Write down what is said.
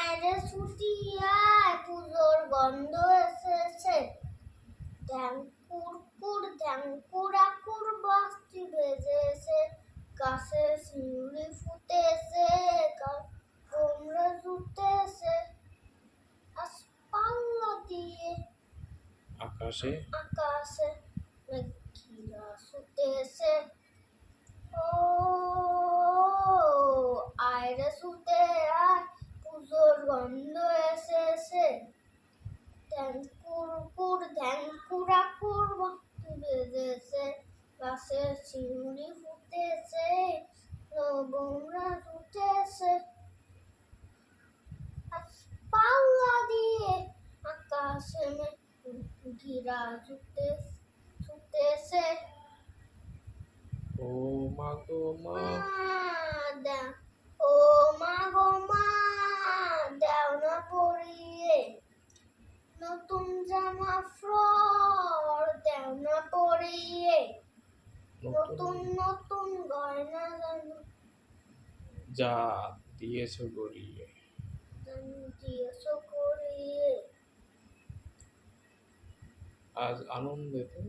আরে ছুটিয়ায় পুজোর গন্ধ এসেছে। ঢ্যাং কুরকুর ঢ্যাং কুড়াকুর বাস্তি বেজেছে। গাছে শিউলি ফুটেছে তোমরা জুটেছে। আসপাল্লা দিয়ে আকাশে? আকাশে মেঘিরা গন্ধ এসেছে। ধ্যান কুরকুর ধ্যান কুড়াকুর ভক্তি বেজেছে গাছে শিউলি ফুটেছে লবণরা উঠেছে পাল্লা দিয়ে আকাশে ঘিরা ছুটে ছুটেছে ও মা গো মা পরিয়ে নতুন জামা ফ্রর দাও না পরিয়ে নতুন নতুন গয়না গানো যা দিয়েছ গড়িয়ে। দিয়েছ করিয়ে আজ আনন্দেতে